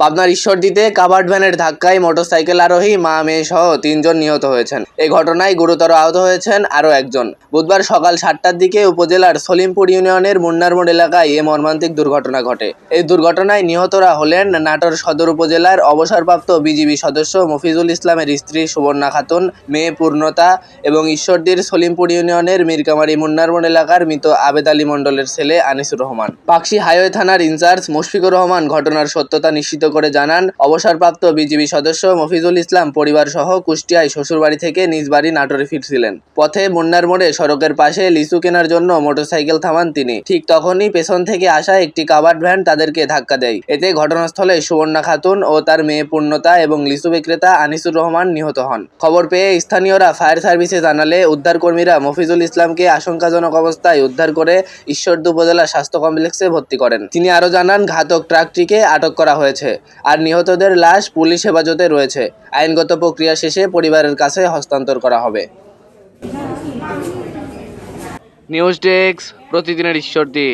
পাবনার ঈশ্বরদীতে কাভার্ড ভ্যানের ধাক্কায় মোটরসাইকেল আরোহী মা, মেয়ে সহ তিনজন নিহত হয়েছেন। এই ঘটনায় গুরুতর আহত হয়েছেন আরও একজন। বুধবার সকাল সাতটার দিকে উপজেলার সলিমপুর ইউনিয়নের মুন্নারমোড় এলাকায় এ মর্মান্তিক দুর্ঘটনা ঘটে। এই দুর্ঘটনায় নিহতরা হলেন নাটোর সদর উপজেলার অবসরপ্রাপ্ত বিজিবি সদস্য মফিজুল ইসলামের স্ত্রী সুবর্ণা খাতুন, মেয়ে পূর্ণতা এবং ঈশ্বরদীর সলিমপুর ইউনিয়নের মিরকামারি মুন্নারমোড় এলাকার মৃত আবেদ আলী মণ্ডলের ছেলে আনিসুর রহমান। পাকশি হাইওয়ে থানার ইনচার্জ মুশফিকুর রহমান ঘটনার সত্যতা নিশ্চিত করে জানান, অবসরপ্রাপ্ত বিজিবি সদস্য মফিজুল ইসলাম পরিবার সহ কুষ্টিয়ায় শ্বশুরবাড়ি থেকে নিজ বাড়ি নাটোরে ফিরছিলেন। পথে মুন্নার মোড়ে সড়কের পাশে লিচু কেনার জন্য মোটরসাইকেল থামান তিনি। ঠিক তখনই পেছন থেকে আসা একটি কাভার্ড ভ্যান তাদেরকে ধাক্কা দেয়। এতে ঘটনাস্থলে সুবর্ণা খাতুন ও তার মেয়ে পূর্ণতা এবং লিচু বিক্রেতা আনিসুর রহমান নিহত হন। খবর পেয়ে স্থানীয়রা ফায়ার সার্ভিসে জানালে উদ্ধারকর্মীরা মফিজুল ইসলামকে আশঙ্কাজনক অবস্থায় উদ্ধার করে ঈশ্বরদী উপজেলা স্বাস্থ্য কমপ্লেক্সে ভর্তি করেন। তিনি আরও জানান, ঘাতক ট্রাকটিকে আটক করা হয়েছে। আর নিহতদের লাশ পুলিশ হেফাজতে রয়েছে। আইনগত প্রক্রিয়া শেষে পরিবারের কাছে হস্তান্তর করা হবে। নিউজ ডেস্ক, প্রতিদিনের ঈশ্বরদী।